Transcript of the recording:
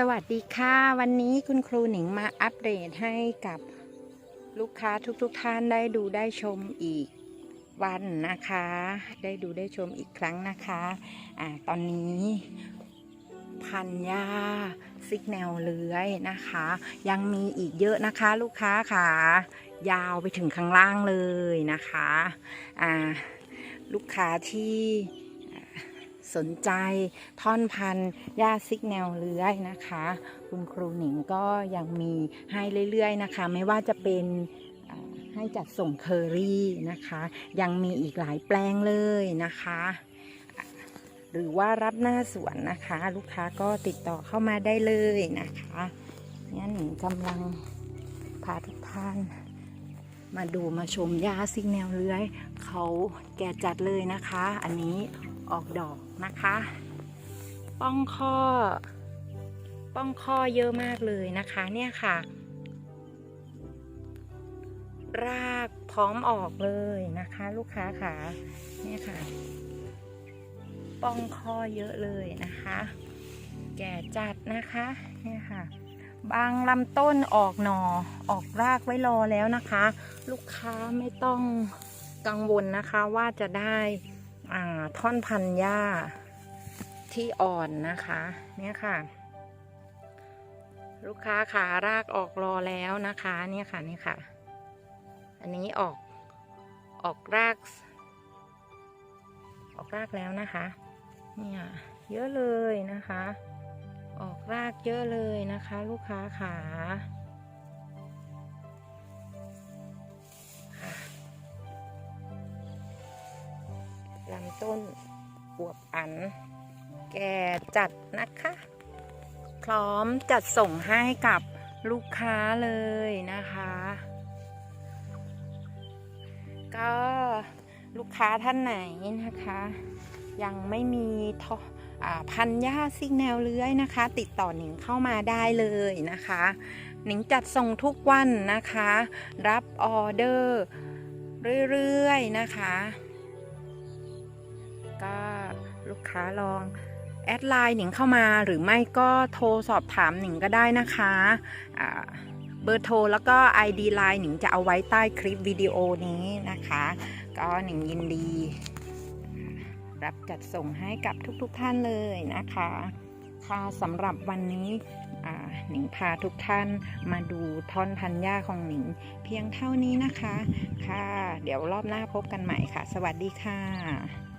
สวัสดีค่ะ วันนี้คุณครูหนิงมาอัปเดตให้กับลูกค้าทุกๆทท่านได้ดูได้ชมอีกวันนะคะ ได้ดูได้ชมอีกครั้งนะคะอ่าตอนนี้พันยาซิกแนวเลื้อยนะคะ ยังมีอีกเยอะนะคะ ลูกค้าค่ะ ยาวไปถึงข้างล่างเลยนะคะอ่าลูกค้าที่ สนใจท่อนพันธุ์หญ้าซิกแนวเลื้อยนะคะ คุณครูหนิงก็ยังมีให้เรื่อยๆนะคะ ไม่ว่าจะเป็นให้จัดส่งเคอรี่นะคะ ยังมีอีกหลายแปลงเลยนะคะอะหรือว่ารับหน้าสวนนะคะ ลูกค้าก็ติดต่อเข้ามาได้เลยนะคะงั้นหนิงกำลังพาทุกท่าน มาดูมาชมหญ้าซิกแนวเลื้อย เขาแก่จัดเลยนะคะ อันนี้ออกดอกนะคะ ป้องข้อ ป้องข้อเยอะมากเลยนะคะเนี่ยค่ะ รากพร้อมออกเลยนะคะ ลูกค้าค่ะเนี่ยค่ะ ป้องข้อเยอะเลยนะคะ แก่จัดนะคะเนี่ยค่ะ บางลำต้นออกหนอออกรากไว้รอแล้วนะคะ ลูกค้าไม่ต้องกังวลนะคะว่าจะได้ท่อนพันหญ้าที่อ่อนนะคะ เนี่ยค่ะ ลูกค้าขารากออกรอแล้วนะคะ เนี่ยค่ะนี่ค่ะ อันนี้ออกออกราก ออกรากแล้วนะคะ เนี่ยเยอะเลยนะคะ รากเยอะเลยนะคะ ลูกค้าขาลำต้นอวบอัน แก่จัดนะคะ พร้อมจัดส่งให้กับลูกค้าเลยนะคะ ก็ลูกค้าท่านไหนนะคะ ยังไม่มีทออ่า พันหญ้าซิกแนวเลื้อยนะคะ ติดต่อหนิงเข้ามาได้เลยนะคะ หนิงจัดส่งทุกวันนะคะ รับออเดอร์เรื่อยๆนะคะ ก็ลูกค้าลองแอดไลน์หนิงเข้ามาหรือไม่ก็โทรสอบถามหนิงก็ได้นะคะเบอร์โทรแล้วก็ ID ไลน์หนิงจะเอาไว้ใต้คลิปวิดีโอนี้นะคะ ก็หนิงยินดี รับจัดส่งให้กับทุกๆทท่านเลยนะคะ ค่ะสำหรับวันนี้หนิงพาทุกท่านมาดูท่อนพันหญ้าของหนิง เพียงเท่านี้นะคะ ค่ะ เดี๋ยวรอบหน้าพบกันใหม่ค่ะ สวัสดีค่ะ